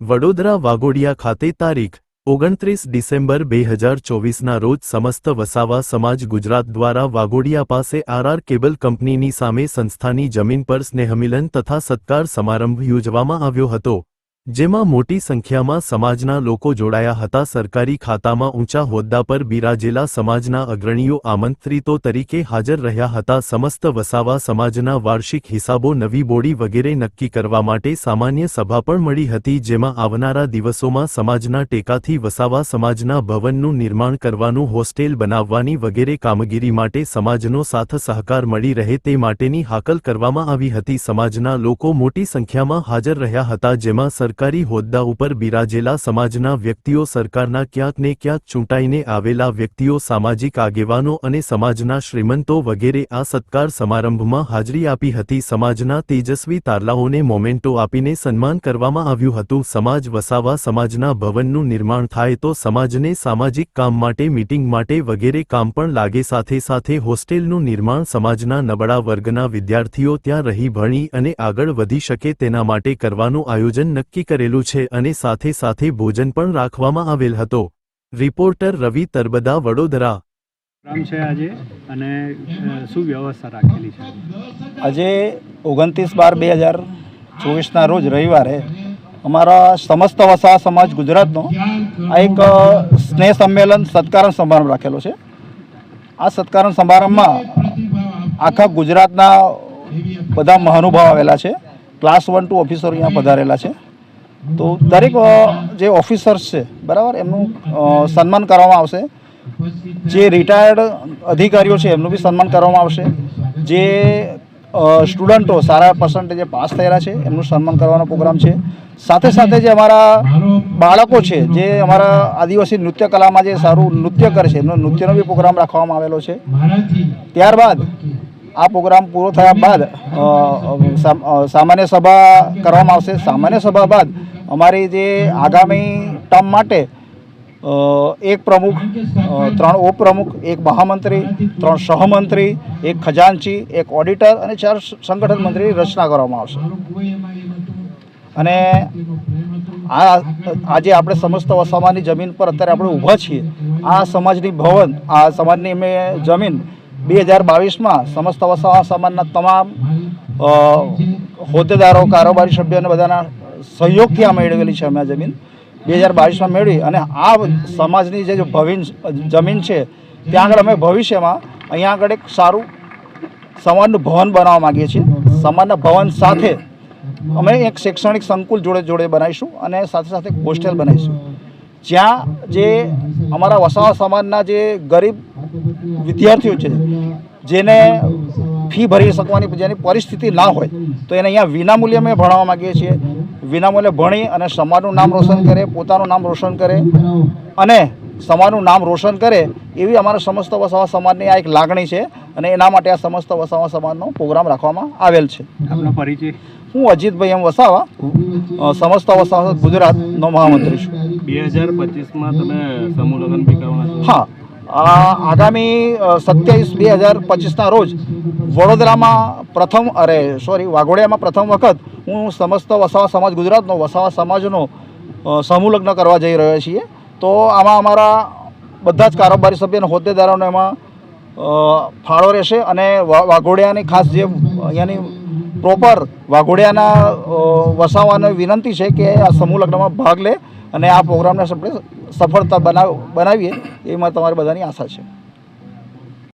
વડોદરા વાઘોડિયા ખાતે તારીખ ઓગણત્રીસ ડિસેમ્બર બે હજાર ચોવીસના રોજ સમસ્ત વસાવા સમાજ ગુજરાત દ્વારા વાઘોડિયા પાસે આરઆર કેબલ કંપનીની સામે સંસ્થાની જમીન પર સ્નેહમિલન તથા સત્કાર સમારંભ યોજવામાં આવ્યો હતો. જેમાં મોટી સંખ્યામાં સમાજના લોકો જોડાયા હતા. સરકારી ખાતામાં ઊંચા હોદ્દા પર બિરાજેલા સમાજના અગ્રણીઓ આમંત્રિતો તરીકે હાજર રહ્યા હતા. સમસ્ત વસાવા સમાજના વાર્ષિક હિસાબો નવી બોડી વગેરે નક્કી કરવા માટે સામાન્ય સભા પણ મળી હતી, જેમાં આવનારા દિવસોમાં સમાજના ટેકાથી વસાવા સમાજના ભવનનું નિર્માણ કરવાનું, હોસ્ટેલ બનાવવાની વગેરે કામગીરી માટે સમાજનો સાથ સહકાર મળી રહે તે માટેની હાકલ કરવામાં આવી હતી. સમાજના લોકો મોટી સંખ્યામાં હાજર રહ્યા હતા, જેમાં સરકારી હોદ્દા ઉપર બિરાજેલા સમાજના વ્યક્તિઓ સરકારના ક્યાંક ને ક્યાંક ચૂંટાઈને આવેલા વ્યક્તિઓ સામાજિક આગેવાનો અને સમાજના શ્રીમંતો વગેરે આ સત્કાર સમારંભમાં હાજરી આપી હતી. સમાજના તેજસ્વી તારલાઓને મોમેન્ટો આપીને સન્માન કરવામાં આવ્યું હતું. સમાજ વસાવા સમાજના ભવનનું નિર્માણ થાય તો સમાજને સામાજિક કામ માટે, મીટિંગ માટે વગેરે કામ પણ લાગે. સાથે સાથે હોસ્ટેલનું નિર્માણ સમાજના નબળા વર્ગના વિદ્યાર્થીઓ ત્યાં રહી ભણી અને આગળ વધી શકે તેના માટે કરવાનું આયોજન નક્કી કરેલું છે અને સાથે સાથે ભોજન પણ રાખવામાં આવેલ હતો. રિપોર્ટર રવિ તરબદા વડોદરા. પ્રોગ્રામ છે આજે અને શું વ્યવસ્થા રાખેલી છે? આજે ઓગણત્રીસ બાર બે હજાર ચોવીસના રોજ રવિવારે અમારા સમસ્ત વસા સમાજ ગુજરાતનો આ એક સ્નેહ સંમેલન સત્કારણ સમારંભ રાખેલો છે. આ સત્કારણ સમારંભમાં આખા ગુજરાતના બધા મહાનુભાવ આવેલા છે. ક્લાસ વન ટુ ઓફિસરો અહીંયા પધારેલા છે. તો દરેક જે ઓફિસર્સ છે, બરાબર, એમનું સન્માન કરવામાં આવશે. જે રિટાયર્ડ અધિકારીઓ છે, એમનું બી સન્માન કરવામાં આવશે. જે સ્ટુડન્ટો સારા પર્સન્ટેજે પાસ થયેલા છે, એમનું સન્માન કરવાનો પ્રોગ્રામ છે. સાથે સાથે જે અમારા બાળકો છે, જે અમારા આદિવાસી નૃત્ય કલામાં જે સારું નૃત્ય કરે છે, એમનો નૃત્યનો બી પ્રોગ્રામ રાખવામાં આવેલો છે. ત્યારબાદ આ પ્રોગ્રામ પૂરો થયા બાદ સામાન્ય સભા કરવામાં આવશે. સામાન્ય સભા બાદ અમારી જે આગામી ટર્મ માટે એક પ્રમુખ ત્રણ ઉપપ્રમુખ, એક મહામંત્રી, ત્રણ સહમંત્રી, એક ખજાનચી, એક ઓડિટર અને ચાર સંગઠન મંત્રીની રચના કરવામાં આવશે. અને આ, આજે આપણે સમસ્ત અસામાની જમીન પર અત્યારે આપણે ઊભા છીએ. આ સમાજની ભવન, આ સમાજની અમે જમીન બે હજાર બાવીસમાં સમસ્ત વસાવા સમાજના તમામ હોદ્દેદારો, કારોબારી સભ્યો અને બધાના સહયોગથી આ મેળવેલી છે અમે આ જમીન. બે હજાર બાવીસમાં મેળવી અને આ સમાજની જે ભવિન જમીન છે, ત્યાં આગળ અમે ભવિષ્યમાં અહીંયા આગળ એક સારું સમાજનું ભવન બનાવવા માગીએ છીએ. સમાજના ભવન સાથે અમે એક શૈક્ષણિક સંકુલ જોડે જોડે બનાવીશું અને સાથે સાથે હોસ્ટેલ બનાવીશું. જ્યાં જે અમારા વસાવા સમાજના જે ગરીબ વિદ્યાર્થીઓ છે, જેને ફી ભરી શકવાની જેની પરિસ્થિતિ ના હોય, તો એને અહીંયા વિનામૂલ્યે અમે ભણાવવા માગીએ છીએ. વિનામૂલ્યે ભણી અને સમાજનું નામ રોશન કરે પોતાનું નામ રોશન કરે અને સમાજનું નામ રોશન કરે એવી અમારા સમસ્ત વસાવા સમાજની આ એક લાગણી છે અને એના માટે આ સમસ્ત વસાવા સમાજનો પ્રોગ્રામ રાખવામાં આવેલ છે. આપનો પરિચય? હું અજીતભાઈ એમ વસાવા સમસ્ત વસાવા ગુજરાતનો મહામંત્રી છું. બે હજાર પચીસમાં તમે સમૂહ લગ્ન બી હા આગામી સત્યાવીસ બે હજાર પચીસના રોજ વડોદરામાં પ્રથમ અરે સોરી વાઘોડિયામાં પ્રથમ વખત હું સમસ્ત વસાવા સમાજ, ગુજરાતનો વસાવા સમાજનો સમૂહલગ્ન સમૂહ લગ્ન કરવા જઈ રહ્યો છીએ. તો આમાં અમારા બધા જ કારોબારી સભ્ય હોદ્દેદારોનો એમાં ફાળો રહેશે અને વાઘોડિયાની ખાસ જે અહીંયાની પ્રોપર વાઘોડિયાના વસાવાની વિનંતી છે કે આ સમૂહ લગ્નમાં ભાગ લે અને આ પ્રોગ્રામને આપણે સફળતા બનાવ, બનાવીએ એમાં મારે તમારી બધાની આશા છે.